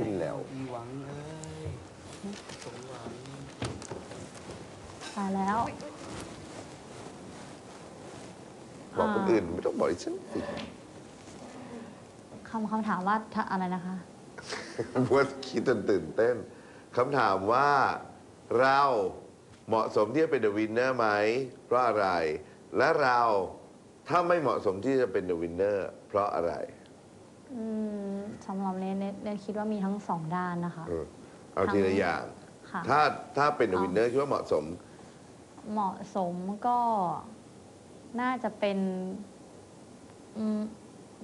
ขึ้นแล้ว มีหวังเอ้ยสมหวังตายแล้วบอกคนอื่นไม่ต้องบอกดิฉันสิคำคำถามว่าถ้าอะไรนะคะเพราะว่าคิดจนตื่นเต้นคำถามว่าเราเหมาะสมที่จะเป็นเดอะวินเนอร์ไหม เพราะอะไร และเราถ้าไม่เหมาะสมที่จะเป็นเดอะวินเนอร์เพราะอะไร อืม สำหรับเนทเนทเนทคิดว่ามีทั้งสองด้านนะคะ เออเอาทีละอย่าง ค่ะถ้าถ้าเป็นเดอะเอาวินเนอร์คิดว่าเหมาะสม เหมาะสมก็น่าจะเป็นอืม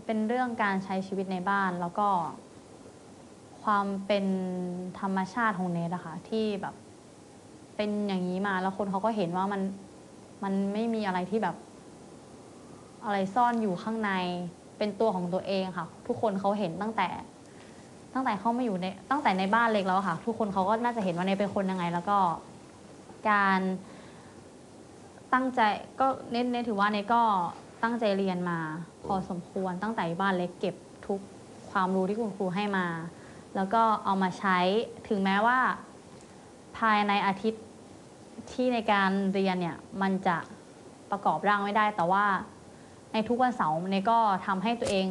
เป็นเรื่องการใช้ชีวิตในบ้านแล้วก็ ความเป็นธรรมชาติของเนทอะค่ะที่แบบ เป็นอย่างนี้มาแล้วคนเขาก็เห็นว่ามันมันไม่มีอะไรที่แบบ อะไรซ่อนอยู่ข้างใน เป็นตัวของตัวเองค่ะ ทุกคนเขาเห็นตั้งแต่ ตั้งแต่เขามาอยู่ในตั้งแต่ในบ้านเล็กแล้วค่ะ ทุกคนเขาก็น่าจะเห็นว่าเนทเป็นคนยังไง แล้วก็การตั้งใจก็เน้นเน้นถือว่าเนทก็ตั้งใจเรียนมา พอสมควรตั้งแต่บ้านเล็กเก็บทุกความรู้ที่คุณครูให้มา แล้วก็เอามาใช้ถึงแม้ว่า ภายในอาทิตย์ที่ในการเรียนเนี่ยมันจะประกอบร่างไม่ได้แต่ว่า ในทุกวันเสาร์เนยก็ทำให้ตัวเอง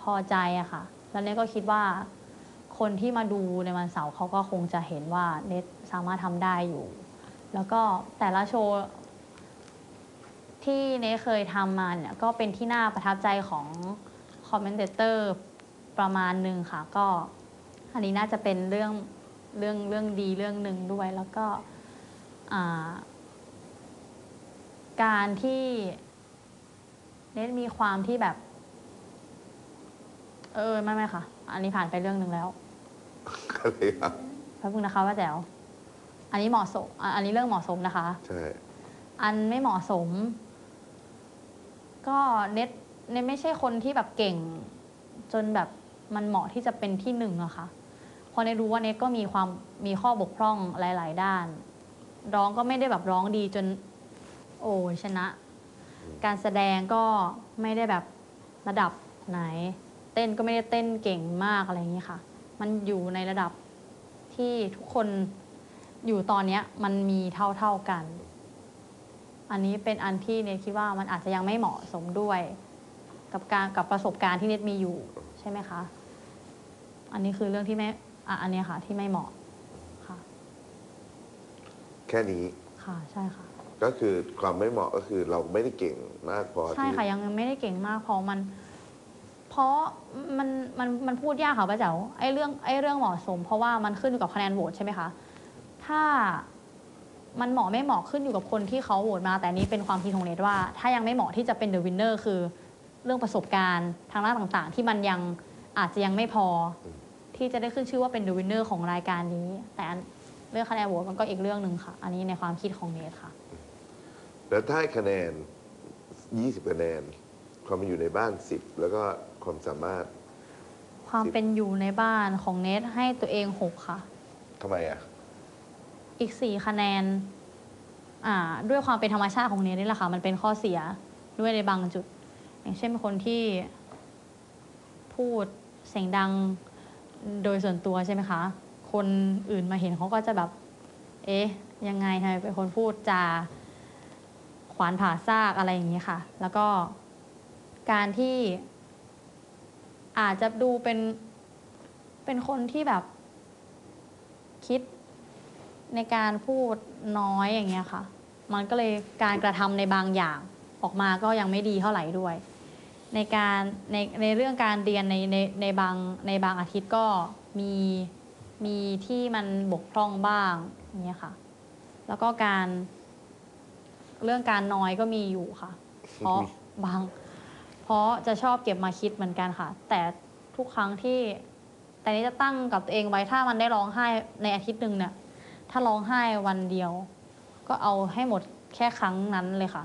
พอใจอะค่ะ แล้วเนยก็คิดว่า คนที่มาดูในวันเสาร์เขาก็คงจะเห็นว่าเนทสามารถทำได้อยู่ แล้วก็แต่ละโชว์ ที่เนทเคยทำมาเนี่ยก็เป็นที่น่าประทับใจของคอมเมนเตอร์ประมาณหนึ่งค่ะ ก็อันนี้น่าจะเป็นเรื่องเรื่องเรื่องดีเรื่องหนึ่งด้วย แล้วก็อ่าการที่ เนทมีความที่แบบ เออไม่ไม่ค่ะ อันนี้ผ่านไปเรื่องหนึ่งแล้วอะไรครับแป๊บนึงนะคะว่าแจ๋วอันนี้เหมาะสมอะอันนี้เรื่องเหมาะสมนะคะ ใช่ อันไม่เหมาะสม ก็เน็ตเน็ตไม่ใช่คนที่แบบเก่ง จนแบบมันเหมาะที่จะเป็นที่หนึ่งอะค่ะเพราะเน็ตรู้ว่าเน็ตก็มีความมีข้อบกพร่องหลาย ๆ ด้าน ร้องก็ไม่ได้แบบร้องดีจน โอ้ยชนะ การแสดงก็ไม่ได้แบบระดับไหน เต้นก็ไม่ได้เต้นเก่งมากอะไรอย่างนี้ค่ะ มันอยู่ในระดับที่ทุกคนอยู่ตอนเนี้ยมันมีเท่าๆกัน อันนี้เป็นอันที่เนทคิดว่ามันอาจจะยังไม่เหมาะสมด้วย กับการกับประสบการณ์ที่เนทมีอยู่ใช่ไหมคะ อันนี้คือเรื่องที่ไม่อะอันเนี้ยค่ะที่ไม่เหมาะค่ะ แค่นี้ ค่ะ ใช่ค่ะ ก็คือความไม่เหมาะก็คือเราไม่ได้เก่งมากพอใช่ที่ค่ะยังไม่ได้เก่งมากเพราะมัน เพราะมันมันมันพูดยากค่ะป้าแจ๋วไอ้เรื่องไอ้เรื่องเหมาะสม เพราะว่ามันขึ้นอยู่กับคะแนนโหวตใช่ไหมคะถ้ามันเหมาะไม่เหมาะขึ้นอยู่กับคนที่เขาโหวตมา แต่อันนี้เป็นความคิดของเนทว่า ถ้ายังไม่เหมาะที่จะเป็นเดอะวินเนอร์คือ เรื่องประสบการณ์ทางด้านต่างๆ ที่มันยังอาจจะยังไม่พอ ที่จะได้ขึ้นชื่อว่าเป็นเดอะวินเนอร์ของรายการนี้ แต่อันเรื่องคะแนนโหวตมันก็อีกเรื่องหนึ่งค่ะ อันนี้ในความคิดของเนทค่ะ แล้วถ้าให้คะแนน 20คะแนน ความเป็นอยู่ในบ้าน 10 แล้วก็ความสามารถความสิบเป็นอยู่ในบ้านของเนทให้ตัวเองหกค่ะ ทำไมอะ อีกสี่คะแนน อ่า ด้วยความเป็นธรรมชาติของเนทนี่แหละค่ะ มันเป็นข้อเสียด้วยในบางจุด อย่างเช่นเป็นคนที่พูดเสียงดังโดยส่วนตัวใช่ไหมคะ คนอื่นมาเห็นเขาก็จะแบบ เอ๊ะ ยังไงทำไมเป็นคนพูดจา ขวานผ่าซากอะไรอย่างนี้ค่ะ แล้วก็การที่อาจจะดูเป็นเป็นคนที่แบบคิดในการพูดน้อยอย่างเงี้ยค่ะ มันก็เลยการกระทำในบางอย่างออกมาก็ยังไม่ดีเท่าไหร่ด้วย ในการในในเรื่องการเรียนในในในบางในบางอาทิตย์ก็มีมีที่มันบกพร่องบ้างอย่างเงี้ยค่ะ แล้วก็การ เรื่องการน้อยก็มีอยู่ค่ะ เพราะบาง เพราะจะชอบเก็บมาคิดเหมือนกันค่ะ แต่ทุกครั้งที่ แต่นี้จะตั้งกับตัวเองไว้ถ้ามันได้ร้องไห้ในอาทิตย์หนึ่งเนี่ย ถ้าร้องไห้วันเดียว ก็เอาให้หมดแค่ครั้งนั้นเลยค่ะ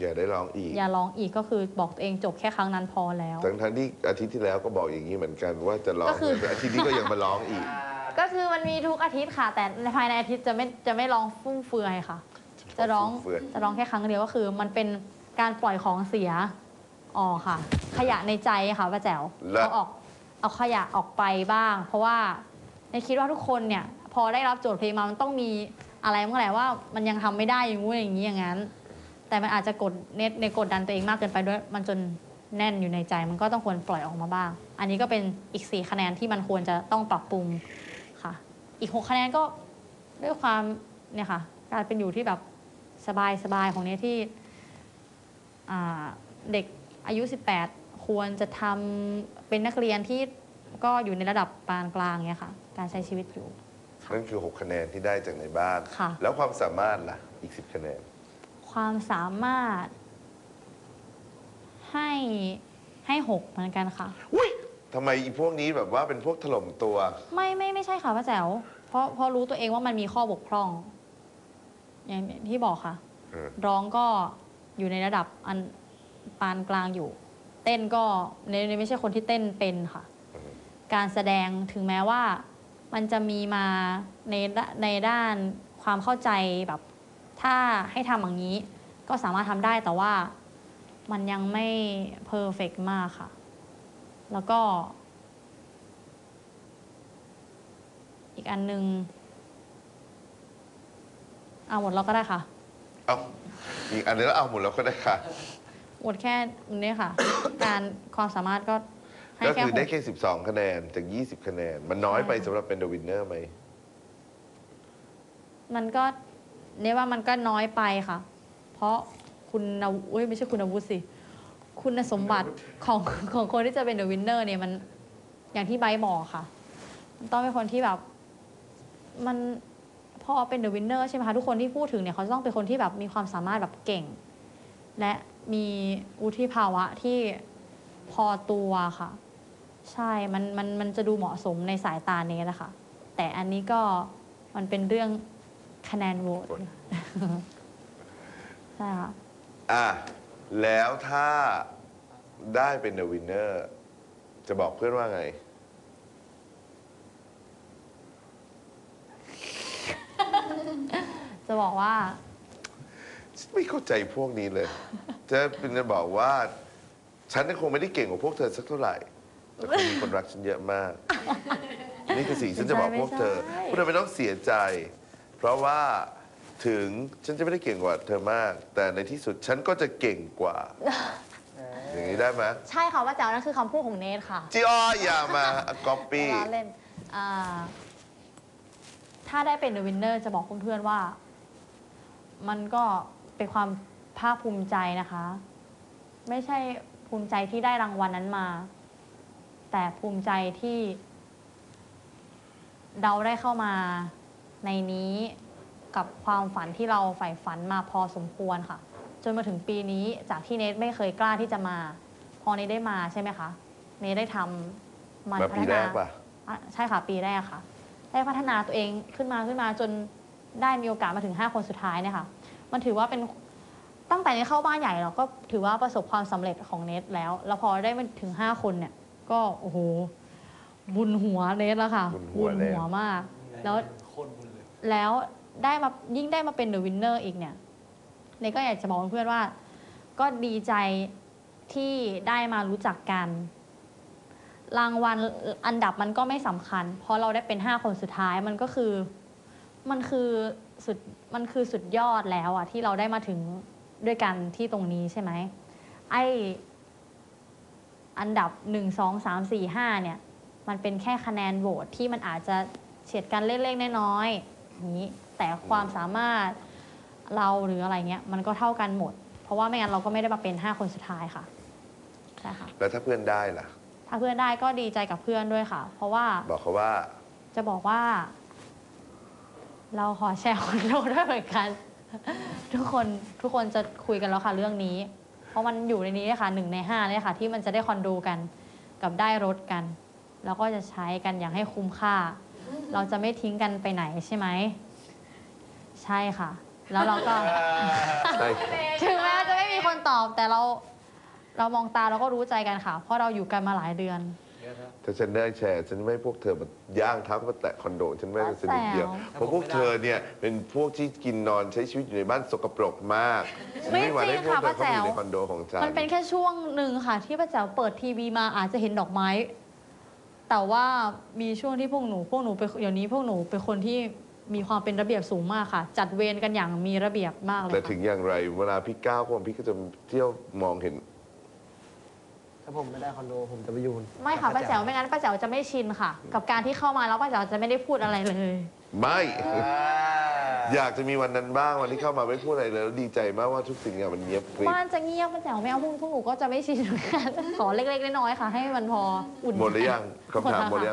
อย่าได้ร้องอีก อย่าร้องอีกก็คือบอกตัวเองจบแค่ครั้งนั้นพอแล้ว ทั้งทั้งๆที่อาทิตย์ที่แล้วก็บอกอย่างนี้เหมือนกันว่าจะร้องก็คือ แต่อาทิตย์นี้ก็ยังมาร้องอีก ก็คือมันมีทุกอาทิตย์ค่ะ แต่ในภายในอาทิตย์จะไม่จะไม่ร้องฟุ่มเฟือยค่ะ จะร้องฟุ่มเฟือย จะร้องแค่ครั้งเดียวก็คือ มันเป็นการปล่อยของเสียออกค่ะ ขยะในใจค่ะป้าแจ๋วเอาออกเอาขยะออกไปบ้าง เพราะว่าในคิดว่าทุกคนเนี่ยพอได้รับโจทย์เพลงมามันต้องมีอะไรเมื่อไหร่ว่ามันยังทำไม่ได้อย่างงู้นอย่างนี้อย่างนั้น แต่มันอาจจะกดเน็ตในกดดันตัวเองมากเกินไปด้วย มันจนแน่นอยู่ในใจ มันก็ต้องควรปล่อยออกมาบ้าง อันนี้ก็เป็นอีก 4 คะแนนที่มันควรจะต้องปรับปรุงค่ะ อีก 6 คะแนนก็ด้วยความเนี่ยค่ะ การเป็นอยู่ที่แบบ สบายสบายๆของเนี้ยที่อ่าเด็กอายุ 18 ควรจะทำเป็นนักเรียนที่ก็อยู่ในระดับปานกลางเนี่ยค่ะ การใช้ชีวิตอยู่ นั่นคือ 6 คะแนนที่ได้จากในบ้าน ค่ะ แล้วความสามารถล่ะ อีก 10 คะแนน ความสามารถ ให้ให้หกเหมือนกันค่ะ อุ้ยทำไมอีพวกนี้แบบว่าเป็นพวกถล่มตัว ไม่ไม่ไม่ใช่ค่ะป้าแจ๋วเพราะเพราะรู้ตัวเองว่ามันมีข้อบกพร่อง อย่างที่บอกค่ะ เออร้องก็อยู่ในระดับอันปานกลางอยู่ เต้นก็ในในไม่ใช่คนที่เต้นเป็นค่ะการแสดงถึงแม้ว่ามันจะมีมาในด้าในด้านความเข้าใจแบบ ถ้าให้ทำอย่างนี้ ก็สามารถทำได้แต่ว่ามันยังไม่เพอร์เฟกมากค่ะ แล้วก็ อีกอันหนึง เอาหมดแล้วก็ได้ค่ะ เอาอีกอันนึงแล้วเอาหมดแล้วก็ได้ค่ะ หมดแค่นี้ค่ะ การความสามารถก็ให้ก็แค่คือหได้กแค่ 12 คะแนนจาก 20 คะแนน มันน้อยไปใช่สำหรับเป็นเดอะวินเนอร์ไหม มันก็เนี่ยว่ามันก็น้อยไปค่ะ เพราะคุณอาวุธเอ้ยไม่ใช่คุณอาวุธสิ คุณสมบัติของของคนที่จะเป็นเดอะวินเนอร์เนี่ยมันอย่างที่ไบร์ทบอกค่ะ มันต้องเป็นคนที่แบบ มัน พอเป็นเดอะวินเนอร์ใช่ไหมคะทุกคนที่พูดถึงเนี่ยเขาจะต้องเป็นคนที่แบบมีความสามารถแบบเก่ง และมีวุฒิภาวะที่พอตัวค่ะ ใช่มันมันมันจะดูเหมาะสมในสายตาเนสอะค่ะ แต่อันนี้ก็มันเป็นเรื่องคะแนนโหวตใช่ค่ะอะ แล้วถ้าได้เป็นเดอะวินเนอร์จะบอกเพื่อนว่าไง จะบอกว่า ไม่เข้าใจพวกนี้เลย จะเป็นจะบอกว่า ฉันคงไม่ได้เก่งกว่าพวกเธอสักเท่าไหร่ แต่คงมีคนรักฉันเยอะมาก นี่คือสิ่งที่ฉันจะบอกพวกเธอไม่ใช่พวกเธอไม่ต้องเสียใจ เพราะว่าถึงฉันจะไม่ได้เก่งกว่าเธอมาก แต่ในที่สุดฉันก็จะเก่งกว่า อย่างนี้ได้ไหมใช่ค่ะว่าแจ๋วนั่นคือคำพูดของเนทค่ะจีอ้ออย่ามาก๊อปปี้ ล้อเล่นอ่าถ้าได้เป็นเดอะวินเนอร์จะบอกเพื่อนๆว่า มันก็เป็นความภาคภูมิใจนะคะ ไม่ใช่ภูมิใจที่ได้รางวัลนั้นมา แต่ภูมิใจที่ เราได้เข้ามาในนี้กับความฝันที่เราใฝ่ฝันมาพอสมควรค่ะ จนมาถึงปีนี้จากที่เนทไม่เคยกล้าที่จะมา พอเนทได้มาใช่ไหมคะ เนทได้ทำมันมาพัปีฒแรนากป่ะอะใช่ค่ะ ปีแรกค่ะ ได้พัฒนาตัวเองขึ้นมาขึ้นมาจน ได้มีโอกาสมาถึง 5 คนสุดท้ายเนี่ยค่ะ มันถือว่าเป็นตั้งแต่เนทเข้าบ้านใหญ่เราก็ถือว่าประสบความสำเร็จของเนทแล้ว แล้วพอได้มาถึง 5 คนเนี่ย ก็โอ้โห บุญหัวเนทแล้วค่ะบุญหัวแล้วหัวมาก แล้วโคตรบุญเลยแล้วได้มายิ่งได้มาเป็นเดอะวินเนอร์อีกเนี่ยเนยก็อยากจะบอกเพื่อนๆว่า ก็ดีใจที่ได้มารู้จักกัน รางวัลอันดับมันก็ไม่สำคัญ เพราะเราได้เป็นห้าคนสุดท้ายมันก็คือ มันคือสุดมันคือสุดยอดแล้วอะที่เราได้มาถึงด้วยกันที่ตรงนี้ใช่ไหมไออันดับหนึ่งสองสามสี่ห้าเนี่ย มันเป็นแค่คะแนนโหวตที่มันอาจจะเฉียดกันเล็กๆน้อยๆอย่างนี้ แต่ความสามารถเราหรืออะไรเงี้ย มันก็เท่ากันหมด เพราะว่าไม่งั้นเราก็ไม่ได้มาเป็น5คนสุดท้ายค่ะใช่ค่ะแล้วถ้าเพื่อนได้ล่ะ ถ้าเพื่อนได้ก็ดีใจกับเพื่อนด้วยค่ะ เพราะว่าบอกเขาว่า จะบอกว่า เราขอแชร์คอนโดด้วยเหมือนกัน ทุกคนทุกคนจะคุยกันแล้วค่ะเรื่องนี้ เพราะมันอยู่ในนี้ค่ะหนึ่งในห้าเลยค่ะ ที่มันจะได้คอนโดกันกับได้รถกัน แล้วก็จะใช้กันอย่างให้คุ้มค่า เราจะไม่ทิ้งกันไปไหนใช่ไหม ใช่ค่ะ แล้วเราก็ ใช่ถึงแม้ว่าจะไม่มีคนตอบแต่เราเรามองตาเราก็รู้ใจกันค่ะ เพราะเราอยู่กันมาหลายเดือนเยอะนะ ถ้าฉันได้แชร์ ฉันไม่ให้พวกเธอมาย่างเท้ามาแตะคอนโด ฉันไม่ให้สนิทเดียวแซวเพราะพวกเธอเนี่ยเป็นพวกที่กินนอนใช้ชีวิตอยู่ในบ้านสกปรกมากฉันไม่ไม่หวังให้จริพงวกค่ะเธอเข้ามาอยู่ในป้าแจ๋วคอนโดของฉัน มันเป็นแค่ช่วงหนึ่งค่ะ ที่ป้าแจ๋วเปิดทีวีมาอาจจะเห็นดอกไม้ แต่ว่ามีช่วงที่พวกหนู พวกหนูเป็นเดี๋ยวนี้พวกหนูเป็นคนที่มีความเป็นระเบียบสูงมากค่ะ จัดเวรกันอย่างมีระเบียบมากเลยแต่ค่ะ ถึงอย่างไร เวลาพี่ก้าวคนพี่ก็จะเที่ยวมองเห็น ถ้าผมไม่ได้คอนโดผมจะไปอยู่ไม่ค่ะป้าแจ๋วไม่งั้นป้าแจ๋วจะไม่ชินค่ะ กับการที่เข้ามาแล้วป้าแจ๋วจะไม่ได้พูดอะไรเลย ไม่อ่าอยากจะมีวันนั้นบ้างวันที่เข้ามาไม่พูดอะไรเลยแล้วดีใจมากว่าทุกสิ่งอย่างมันเงียบกริบบ้านจะเงียบป้าแจ๋วไม่เอาพวกพวกหนูก็จะไม่ชินเหมือนกันขอเล็กๆน้อยๆค่ะ ให้มันพออุ่นหมดหรือยังคำถามหมดหรือยัง